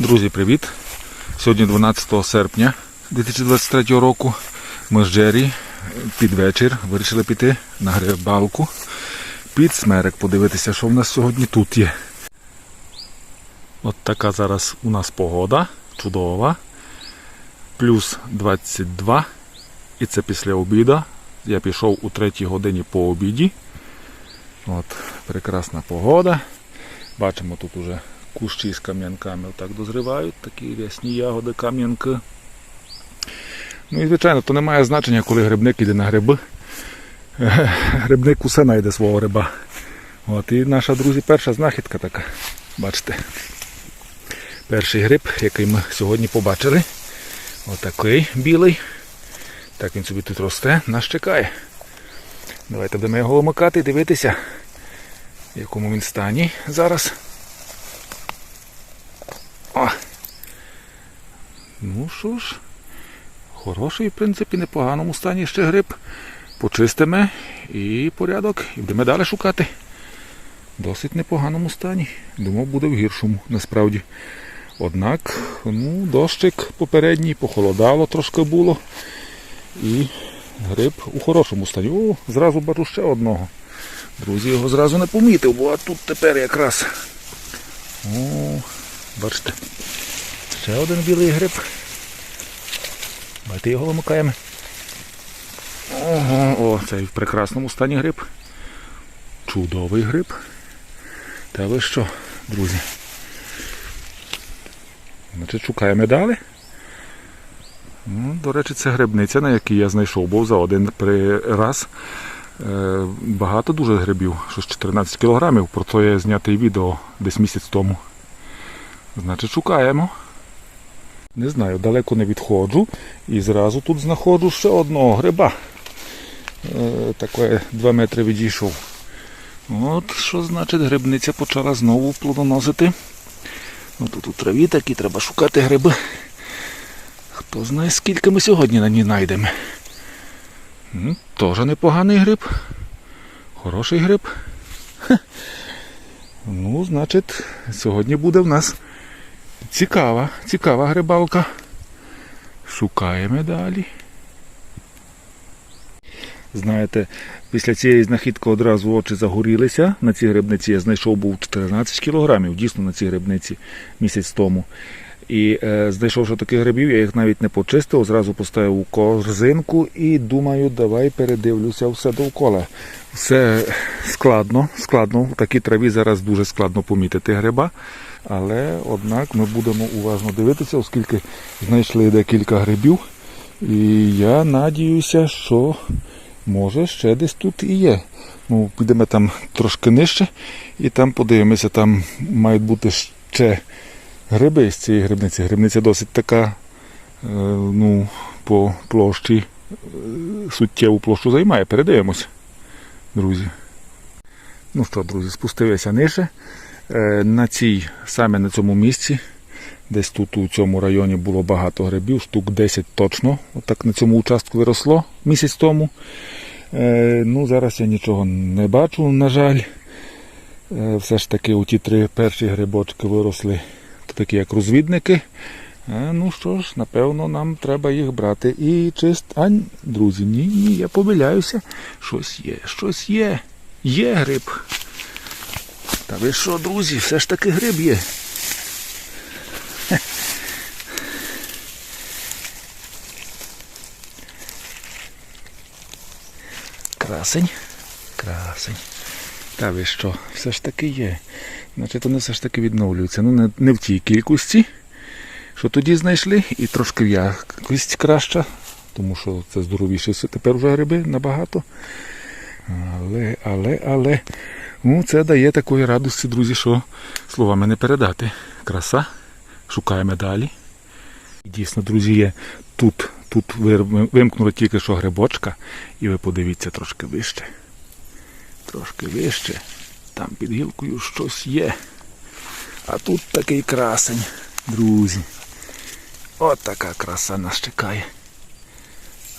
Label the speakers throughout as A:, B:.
A: Друзі, привіт! Сьогодні 12 серпня 2023 року. Ми з Джері під вечір вирішили піти на грибалку під смерек, подивитися, що в нас сьогодні тут є. От така зараз у нас погода, чудова. Плюс 22. І це після обіду. Я пішов у 3 годині по обіді. От, прекрасна погода. Бачимо тут уже кущі з кам'янками отак дозрівають, такі рясні ягоди, кам'янки. Ну і звичайно, то не має значення, коли грибник іде на гриби. Грибник усе знайде свого гриба. От, і наша, друзі, перша знахідка така. Бачите. Перший гриб, який ми сьогодні побачили. Отакий білий. Так він собі тут росте, нас чекає. Давайте будемо його вимикати і дивитися, в якому він стані зараз. О. Ну що ж, хороший, в принципі, непоганому стані ще гриб. Почистимо і порядок. І будемо далі шукати. Досить непоганому стані. Думав, буде в гіршому, насправді. Однак, ну, дощик попередній, похолодало трошки було. І гриб у хорошому стані. О, зразу бачу ще одного. Друзі, його зразу не помітив, бо а тут тепер якраз. О, бачите. Ще один білий гриб. Давайте його вимикаємо. Ого, о, цей в прекрасному стані гриб. Чудовий гриб. Та ви що, друзі? Значить, шукаємо далі. Ну, до речі, це грибниця, на якій я знайшов, був за один раз. Е, багато дуже грибів, щось 14 кілограмів, про це я знятий відео десь місяць тому. Значить, шукаємо. Не знаю, далеко не відходжу. І зразу тут знаходжу ще одного гриба. Е, таке 2 метри відійшов. От що значить грибниця почала знову плодоносити. Тут у траві такі треба шукати гриби. Хто знає, скільки ми сьогодні на ній знайдемо. Теж непоганий гриб. Хороший гриб. Ну, значить, сьогодні буде в нас цікава, цікава грибалка. Шукаємо далі. Знаєте, після цієї знахідки одразу очі загорілися. На цій грибниці я знайшов був 14 кілограмів, дійсно на цій грибниці місяць тому. І е, знайшовши таких грибів, я їх навіть не почистив, зразу поставив у корзинку і думаю, давай передивлюся все довкола. Все складно, складно. В такій траві зараз дуже складно помітити гриба. Але однак ми будемо уважно дивитися, оскільки знайшли декілька грибів. І я надіюся, що може ще десь тут і є. Ну, підемо там трошки нижче і там подивимося, там мають бути ще гриби з цієї грибниці. Грибниця досить така, е, ну, по площі, е, суттєву площу займає. Передивимося, друзі. Ну що, друзі, спустилися нижче. Е, На цій, саме на цьому місці, десь тут у цьому районі було багато грибів, штук 10 точно. Отак на цьому участку виросло місяць тому. Ну, зараз я нічого не бачу, на жаль. Все ж таки у три перші грибочки виросли такі як розвідники. Е, Ну що ж, напевно, нам треба їх брати. І чист. А, друзі, ні, ні, я помиляюся. Щось є, щось є. Є гриб. Та ви що, друзі, все ж таки гриб є. Красень. Красень. Та ви що, все ж таки є. Значить, вони все ж таки відновлюються. Ну, не, не в тій кількості, що тоді знайшли, і трошки в якість краща, тому що це здоровіше тепер вже гриби набагато. Але, але, але, ну, це дає такої радості, друзі, що словами не передати. Краса. Шукаємо далі. І Дійсно, друзі, є тут, тут вимкнули тільки що грибочка, і ви подивіться трошки вище. Трошки вище. Там під гілкою щось є. А тут такий красень, друзі. От така краса нас чекає.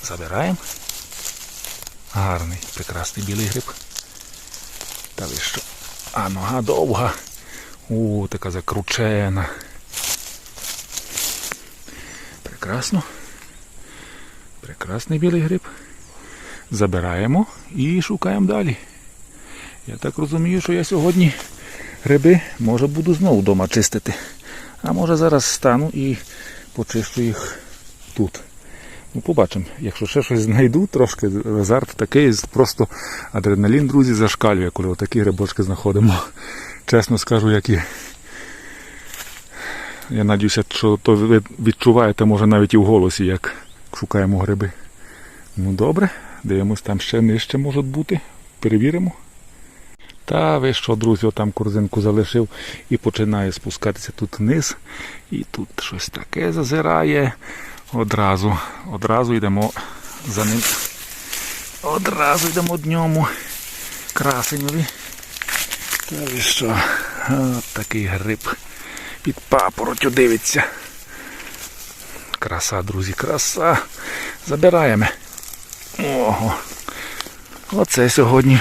A: Забираємо. Гарний, прекрасний білий гриб. Та ви що? А нога довга. О, така закручена. Прекрасно. Прекрасний білий гриб. Забираємо і шукаємо далі. Я так розумію, що я сьогодні гриби може буду знову вдома чистити. А може зараз стану і почищу їх тут. Ну, побачимо, якщо ще щось знайду, трошки азарт такий, просто адреналін, друзі, зашкалює, коли отакі грибочки знаходимо. Чесно скажу, як і. Я надіюся, що то ви відчуваєте, може навіть і в голосі, як шукаємо гриби. Ну добре, дивимось, там ще нижче можуть бути. Перевіримо. Та ви що, друзі, отам корзинку залишив і починає спускатися тут вниз. І тут щось таке зазирає. Одразу, одразу йдемо за ним. Одразу йдемо дньому. Красеньові. Та ви що? От такий гриб. Під папоротю дивиться. Краса, друзі, краса. Забираємо. Ого. Оце сьогодні.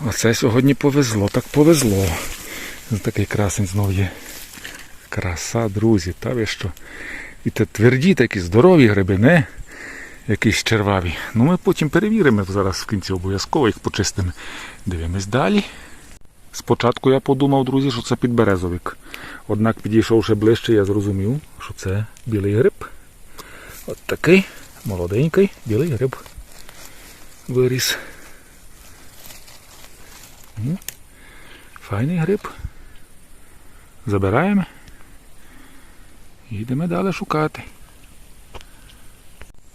A: Оце сьогодні повезло, так повезло. Такий красень знов є. Краса, друзі, та ви що? І те тверді такі здорові гриби, не якісь черваві. Ну ми потім перевіримо зараз в кінці обов'язково їх почистимо. Дивимось далі. Спочатку я подумав, друзі, що це підберезовик. Однак підійшовши ближче, я зрозумів, що це білий гриб. От такий молоденький білий гриб. Виріс. Файний гриб. Забираємо. Йдемо далі шукати.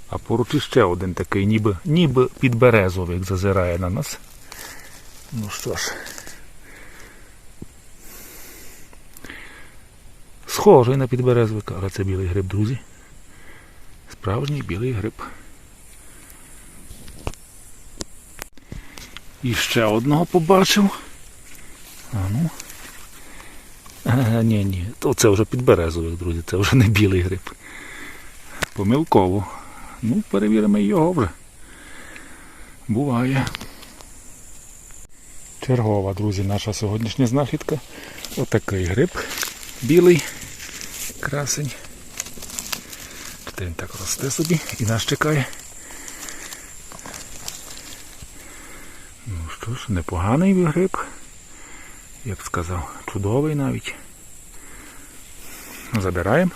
A: А поруч іще один такий, ніби, ніби підберезовик зазирає на нас. Ну що ж. Схожий на підберезовика, але це білий гриб, друзі. Справжній білий гриб. І ще одного побачив. А ну. А, ні, ні, то це вже підберезовик, друзі, це вже не білий гриб. Помилково. Ну, перевіримо його вже. Буває. Чергова, друзі, наша сьогоднішня знахідка. Отакий гриб білий, красень. Він так росте собі і нас чекає. Ну що ж, непоганий гриб. Я б сказав, чудовий навіть. Забираємо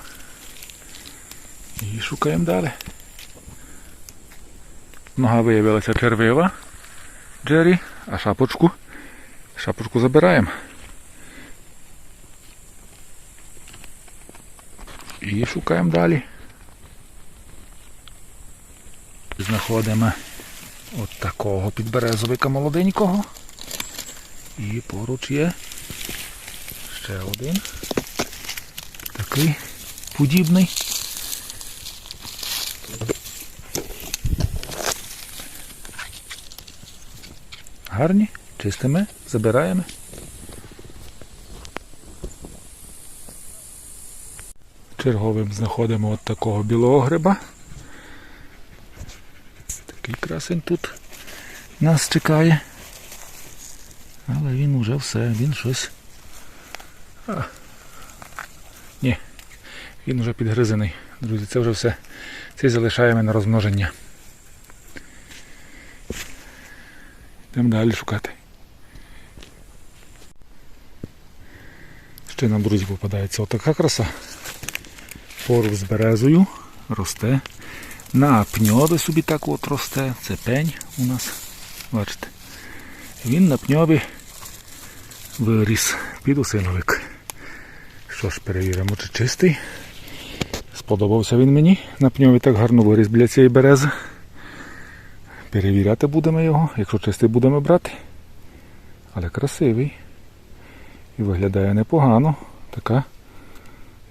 A: і шукаємо далі. Нога виявилася червива, Джері, а шапочку. Шапочку забираємо. І шукаємо далі. Знаходимо от такого підберезовика молоденького. І поруч є ще один. Такий подібний. Гарні, чистимо, забираємо. Черговим знаходимо от такого білого гриба. Такий красень тут нас чекає. Але він уже все, він щось. Ні, він вже підгризений. Друзі, це вже все. Цей залишаємо на розмноження. Йдемо далі шукати. Ще нам, друзі, попадається отака краса. Поруч з березою росте. На пньові собі так от росте. Це пень у нас. Бачите. Він на пньові виріс під осиновик. Що ж, перевіримо, чи чистий. Сподобався він мені. На пньові так гарно виріс біля цієї берези. Перевіряти будемо його, якщо чистий будемо брати. Але красивий. І виглядає непогано. Така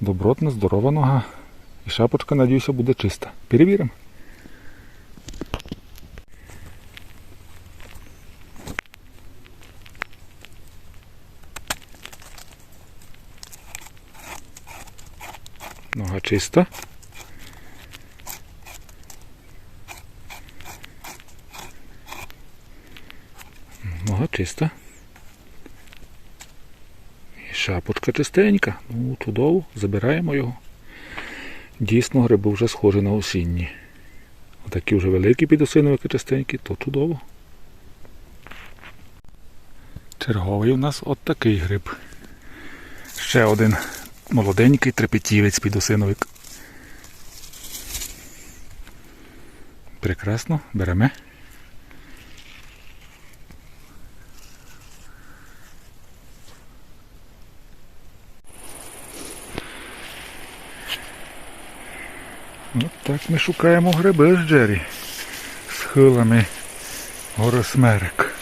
A: добротна, здорова нога. І шапочка, надіюся, буде чиста. Перевіримо. Нога чиста. Нога чиста. І шапочка чистенька. Ну, чудово, забираємо його. Дійсно, гриби вже схожі на осінні. Такі вже великі підосиновики частенькі, то чудово. Черговий у нас от такий гриб. Ще один молоденький трепетівець підосиновик. Прекрасно, беремо. От так ми шукаємо гриби з Джері. хилами горосмерик.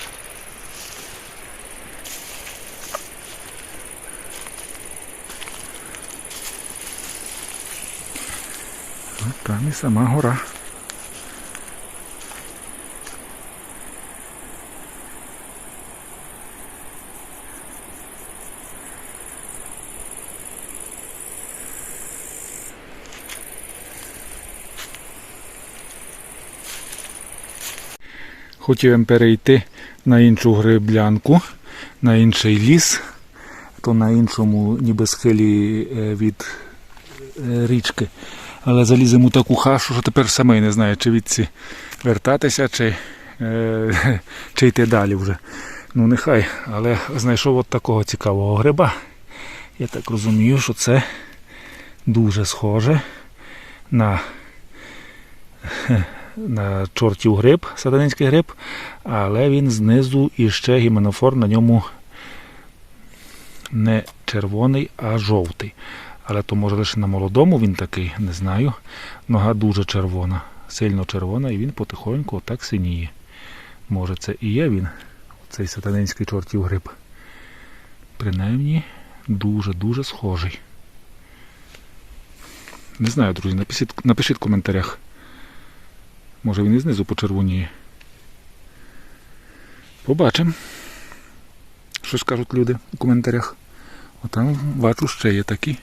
A: От там і сама гора. Хотів перейти на іншу гриблянку, на інший ліс, то на іншому ніби схилі е, від е, річки. Але заліземо у таку хашу, що тепер самий не знаю, чи відці вертатися, чи, е, чи йти далі вже. Ну нехай, але знайшов от такого цікавого гриба. Я так розумію, що це дуже схоже на на чортів гриб, сатанинський гриб, але він знизу іще гіменофор на ньому не червоний, а жовтий. Але то може лише на молодому він такий, не знаю. Нога дуже червона, сильно червона, і він потихоньку отак синіє. Може це і є він, цей сатанинський чортів гриб. Принаймні дуже-дуже схожий. Не знаю, друзі, напишіть, напишіть в коментарях. Може він і знизу почервоніє. Побачимо. Що скажуть люди у коментарях. Отам бачу ще є такі.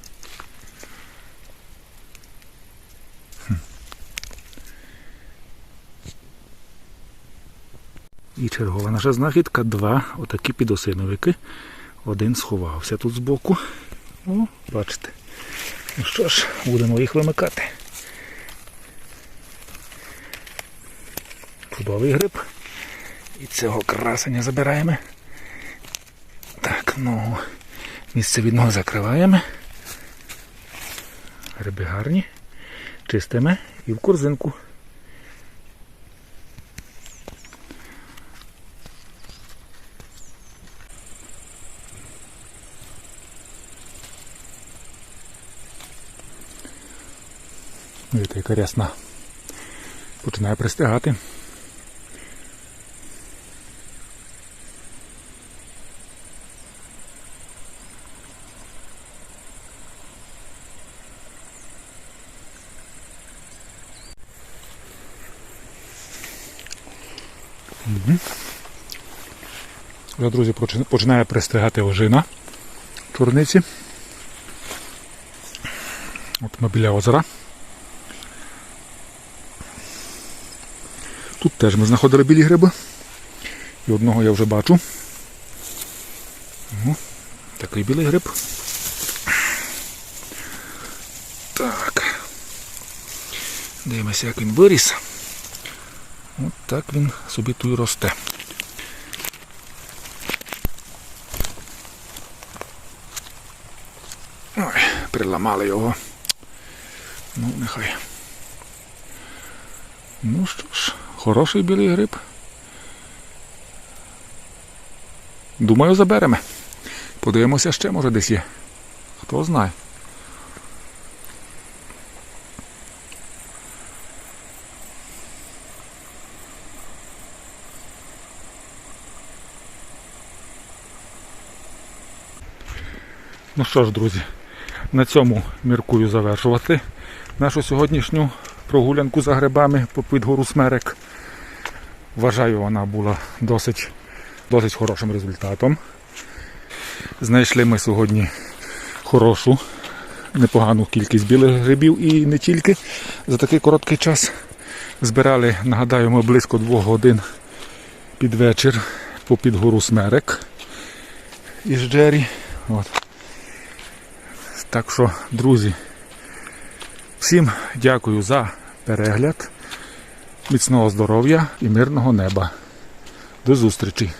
A: І чергова наша знахідка. Два отакі підосиновики. Один сховався тут збоку. О, бачите. Ну що ж, будемо їх вимикати. Чудовий гриб. І цього красення забираємо. Так, ну, місце від нього закриваємо. Гриби гарні. Чистимо і в корзинку. Видите, яка рясна. Починає пристигати. Вже, друзі, починає пристигати ожина чорниці. От ми біля озера. Тут теж ми знаходили білі гриби. І одного я вже бачу. О, такий білий гриб. Так. Дивимося, як він виріс. От так він собі тут і росте. Ой, приламали його. Ну, нехай. Ну що ж, хороший білий гриб. Думаю, заберемо. Подивимося ще, може десь є. Хто знає. Ну що ж, друзі, на цьому міркую завершувати нашу сьогоднішню прогулянку за грибами по підгору Смерек. Вважаю, вона була досить, досить хорошим результатом. Знайшли ми сьогодні хорошу, непогану кількість білих грибів і не тільки за такий короткий час. Збирали, нагадаю, ми близько двох годин під вечір по підгору Смерек із Джері. От. Так що, друзі, Всім дякую за перегляд, міцного здоров'я і мирного неба. До зустрічі!